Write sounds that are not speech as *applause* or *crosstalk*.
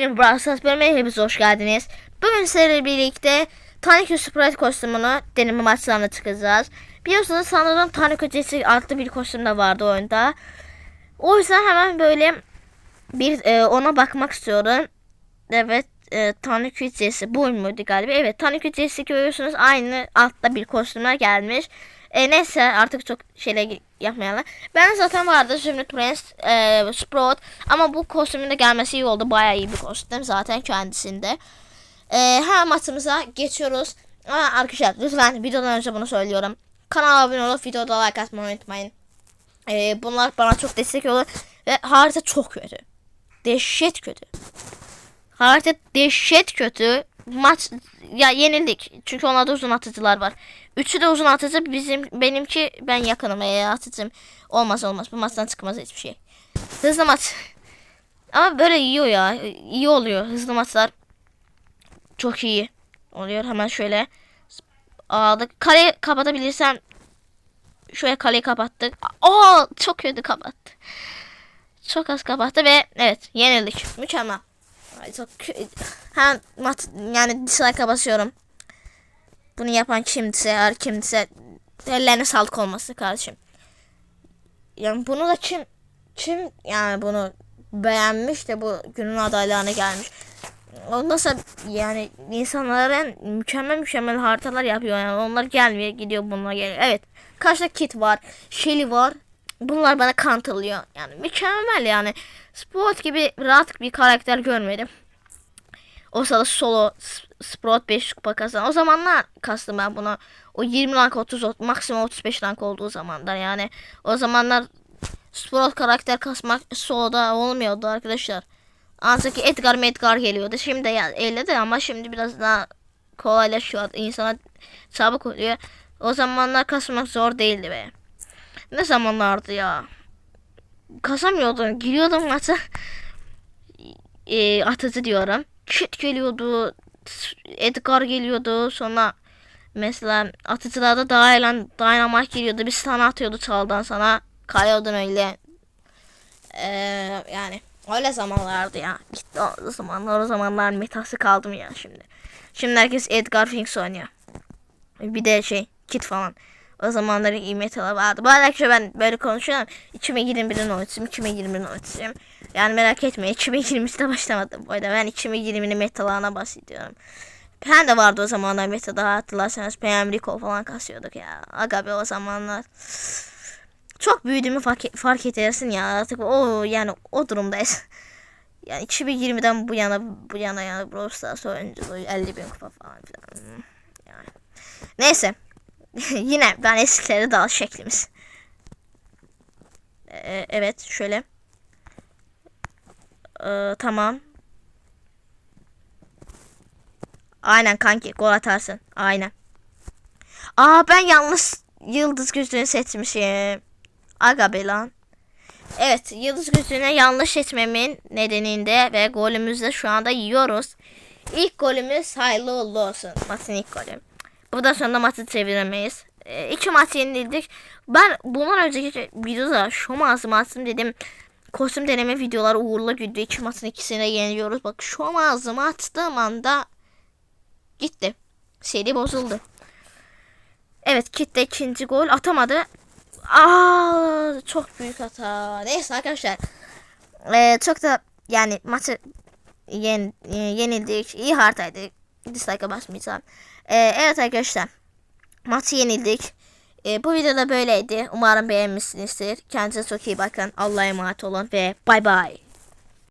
Benim Brawl Stars bölümüne hepiniz hoş geldiniz. Bugün sizlerle birlikte Tanuki Sprite kostümünü deneme maçlarına çıkacağız. Biliyorsunuz sanırım Tanuki Jesse adlı bir kostüm de vardı oyunda. O yüzden hemen böyle bir e, ona bakmak istiyorum. Evet e, Tanuki Jesse bu muydu galiba? Evet Tanuki Jesse görüyorsunuz aynı altta bir kostümler gelmiş. E, neyse artık çok şeyler yapmayalım. Ben zaten vardı şimdi Prince e, Sprout ama bu kostümün de gelmesi iyi oldu. Bayağı iyi bir kostüm zaten kendisinde. E, hemen maçımıza geçiyoruz. Ama arkadaşlar lütfen videodan önce bunu söylüyorum. Kanala abone olup videoda like atmayı unutmayın. E, bunlar bana çok destek olur. Ve harita çok kötü. Dehşet kötü. Harita dehşet kötü. Maç ya yenildik. Çünkü onlarda uzun atıcılar var. Üçü de uzun atıcı. Bizim benimki ben yakınım. E, atıcım olmaz olmaz. Bu maçtan çıkmaz hiçbir şey. Hızlı maç. Ama böyle iyi ya. iyi oluyor. Hızlı maçlar çok iyi oluyor. Hemen şöyle aldık. Kale kapatabilirsem şöyle kaleyi kapattık. Aa çok kötü kapattı. Çok az kapattı ve evet yenildik. Mükemmel. Ay, çok kö- ha yani dislike'a basıyorum. Bunu yapan kimse eğer kimse ellerine sağlık olması kardeşim. Yani bunu da kim kim yani bunu beğenmiş de bu günün adaylarına gelmiş. Ondan sonra yani insanların mükemmel mükemmel haritalar yapıyor yani onlar gelmiyor gidiyor bunlar geliyor. Evet karşıda Kit var, Shelly var. Bunlar bana kantılıyor. Yani mükemmel yani. Sport gibi rahat bir karakter görmedim. O sırada solo Sprout 5 kupa kazan. O zamanlar kastım ben buna. O 20 rank 30 ot- maksimum 35 rank olduğu zamanlar yani. O zamanlar Sprout karakter kasmak soloda olmuyordu arkadaşlar. Ancak Edgar Medgar geliyordu. Şimdi ya elledi ama şimdi biraz daha kolaylaşıyor. İnsana çabuk oluyor. O zamanlar kasmak zor değildi be. Ne zamanlardı ya. Kasamıyordum. Giriyordum maça. E, atıcı diyorum. Kit geliyordu. Edgar geliyordu. Sonra mesela atıcılarda Dylan, Dynamite geliyordu. Bir sana atıyordu çaldan sana. Kayıyordun öyle. Ee, yani öyle zamanlardı ya. Gitti o zamanlar o zamanlar metası kaldım ya şimdi. Şimdi herkes Edgar Finks oynuyor. Bir de şey kit falan. O zamanların iyi metalı vardı. Bu arada ben böyle konuşuyorum. 2021'in oynatayım. 2020'nin oynatayım. Yani merak etme. 2020'de *laughs* başlamadım. Bu arada ben 2020'nin metalarına bahsediyorum. Ben de vardı o zamanlar metada hatırlarsanız PM Rico falan kasıyorduk ya. Aga be o zamanlar. Çok büyüdüğümü fark, fark edersin ya. Artık o yani o durumdayız. *laughs* Yani 2020'den bu yana bu yana yani Brawl Stars oyunculuğu 50 bin kupa falan filan. Yani. Neyse. *laughs* Yine ben eskileri dal şeklimiz. Ee, evet şöyle. Ee, tamam. Aynen kanki gol atarsın. Aynen. Aa ben yanlış yıldız gözünü seçmişim. Aga be lan. Evet yıldız gözüne yanlış seçmemin nedeninde ve golümüzü şu anda yiyoruz. İlk golümüz hayırlı uğurlu olsun. Maçın ilk golü. Buradan sonra maçı çeviremeyiz. E, iki maç yenildik. Ben bundan önceki videoda şu maçı maçım dedim. Kostüm deneme videoları uğurlu gidiyor. İki maçın ikisini de yeniliyoruz. Bak şu maçımı açtığım anda gitti. Seri bozuldu. Evet kitle ikinci gol atamadı. Aa çok büyük hata. Neyse arkadaşlar. Ee, çok da yani maçı yen, e, yenildik. İyi haritaydı. Dislike'a basmayacağım. Ee, evet arkadaşlar. Maçı yenildik. Ee, bu videoda böyleydi. Umarım beğenmişsinizdir. Kendinize çok iyi bakın. Allah'a emanet olun ve bay bay.